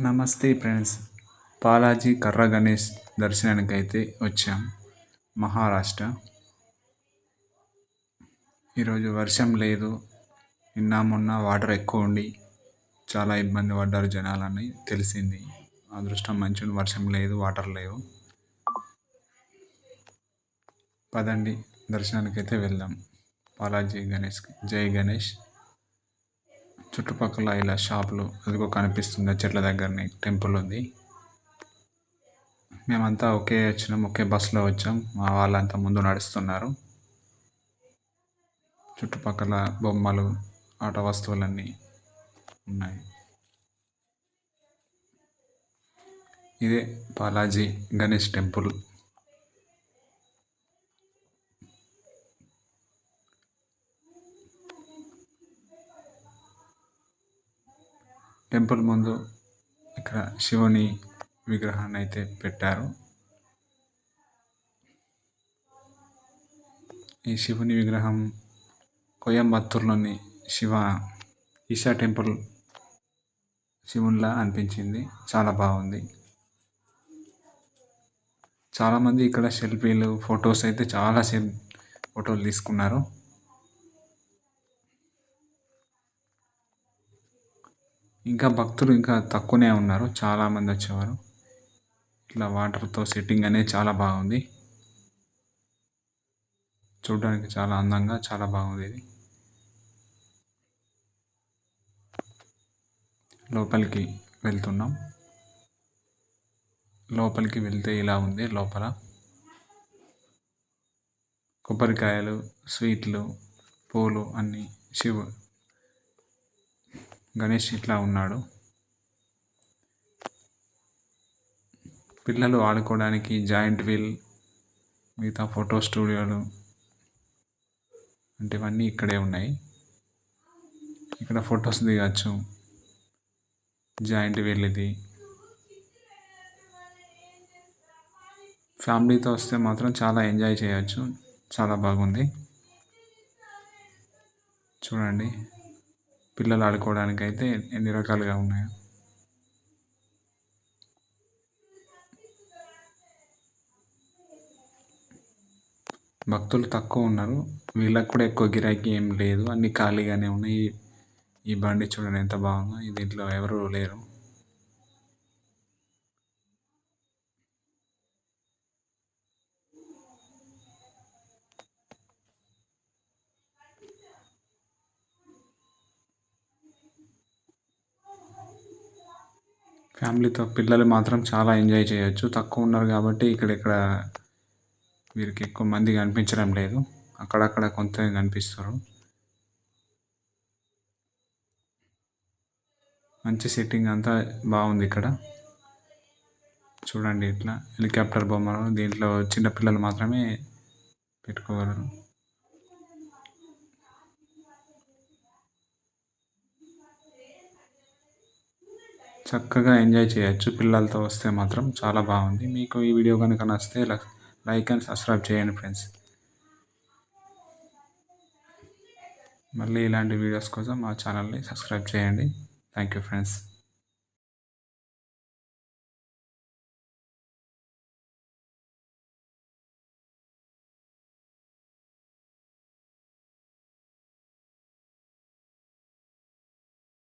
నమస్తే ఫ్రెండ్స్. బాలాజీ కర్ర గణేష్ దర్శనానికి అయితే వచ్చాం. మహారాష్ట్ర. ఈరోజు వర్షం లేదు. నిన్న మొన్న వాటర్ ఎక్కువ ఉండి చాలా ఇబ్బంది పడ్డారు జనాలని తెలిసింది. అదృష్టం మంచి వర్షం లేదు వాటర్ లేవు. పదండి దర్శనానికి అయితే వెళ్దాం. బాలాజీ గణేష్ జై గణేష్. చుట్టుపక్కల ఇలా షాపులు అదిగో కనిపిస్తుంది చెట్ల దగ్గరనే టెంపుల్ ఉంది. మేమంతా ఒకే వచ్చినాం ఒకే బస్సులో వచ్చాం. మా వాళ్ళంతా ముందు నడుస్తున్నారు. చుట్టుపక్కల బొమ్మలు ఆట వస్తువులన్నీ ఉన్నాయి. ఇదే బాలాజీ గణేష్ టెంపుల్. టెంపుల్ ముందు ఇక్కడ శివుని విగ్రహాన్ని అయితే పెట్టారు. ఈ శివుని విగ్రహం కోయంబత్తూరులోని శివ ఈశా టెంపుల్ శివునిలా అనిపించింది. చాలా బాగుంది. చాలామంది ఇక్కడ సెల్ఫీలు ఫొటోస్ అయితే చాలా ఫోటోలు తీసుకున్నారు. ఇంకా భక్తులు ఇంకా తక్కువనే ఉన్నారు చాలామంది వచ్చేవారు. ఇట్లా వాటర్తో సెట్టింగ్ అనేది చాలా బాగుంది. చూడడానికి చాలా అందంగా చాలా బాగుంది ఇది. లోపలికి వెళ్తున్నాం. లోపలికి వెళ్తే ఇలా ఉంది లోపల. కొబ్బరికాయలు స్వీట్లు పూలు అన్నీ శివు గణేష్ ఇట్లా ఉన్నాడు? పిల్లలు ఆడుకోవడానికి జాయింట్ వీల్ మిగతా ఫోటో స్టూడియోలు అంటే ఇవన్నీ ఇక్కడే ఉన్నాయి. ఇక్కడ ఫొటోస్ దిగచ్చు. జాయింట్ వీల్ ఇది. ఫ్యామిలీతో వస్తే మాత్రం చాలా ఎంజాయ్ చేయొచ్చు. చాలా బాగుంది. చూడండి. పిల్లలు ఆడుకోవడానికి అయితే ఎన్ని రకాలుగా ఉన్నాయో. భక్తులు తక్కువ ఉన్నారు. వీళ్ళకి కూడా ఎక్కువ గిరాకీ ఏం లేదు. అన్ని ఖాళీగానే ఉన్నాయి. ఈ బండి చూడండి ఎంత బాగుందో. దీంట్లో ఎవరు లేరు. ఫ్యామిలీతో పిల్లలు మాత్రం చాలా ఎంజాయ్ చేయొచ్చు. తక్కువ ఉన్నారు కాబట్టి ఇక్కడిక్కడ వీరికి ఎక్కువ మంది కనిపించడం లేదు. అక్కడక్కడ కొంత కనిపిస్తారు. మంచి సెట్టింగ్ అంతా బాగుంది ఇక్కడ. చూడండి ఇట్లా హెలికాప్టర్ బొమ్మలు దీంట్లో చిన్నపిల్లలు మాత్రమే పెట్టుకోగలరు. చక్కగా ఎంజాయ్ చేయొచ్చు. పిల్లలతో వస్తే మాత్రం చాలా బాగుంది. మీకు ఈ వీడియో కనుక నచ్చితే లైక్ అండ్ సబ్స్క్రైబ్ చేయండి ఫ్రెండ్స్. మళ్ళీ ఇలాంటి వీడియోస్ కోసం మా ఛానల్ని సబ్స్క్రైబ్ చేయండి. Thank you friends.